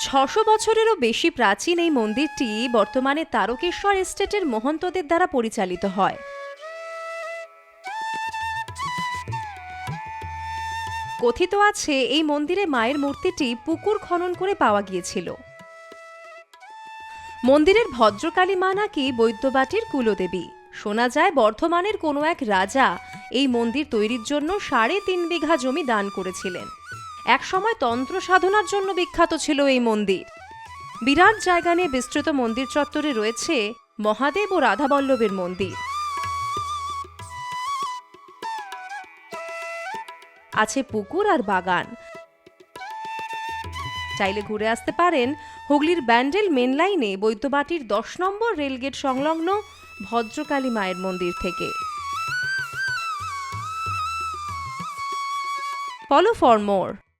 ছশো বছরেরও বেশি প্রাচীন এই মন্দিরটি বর্তমানে তারকেশ্বর এস্টেটের মহন্তদের দ্বারা পরিচালিত হয়। কথিত আছে, এই মন্দিরে মায়ের মূর্তিটি পুকুর খনন করে পাওয়া গিয়েছিল। মন্দিরের ভদ্রকালী মা নাকি বৈদ্যবাটির কুলদেবী। শোনা যায়, বর্ধমানের কোনো এক রাজা এই মন্দির তৈরির জন্য সাড়ে তিন বিঘা জমি দান করেছিলেন। একসময় তন্ত্র সাধনার জন্য বিখ্যাত ছিল এই মন্দির। বিরাট জায়গা নিয়ে বিস্তৃত মন্দির চত্বরে রয়েছে মহাদেব ও রাধাবল্লভের মন্দির। আছে পুকুর আর বাগান। চাইলে ঘুরে আসতে পারেন হুগলির ব্যান্ডেল মেন লাইনে বৈদ্যবাটির দশ নম্বর রেলগেট সংলগ্ন ভদ্রকালী মায়ের মন্দির থেকে। Follow for more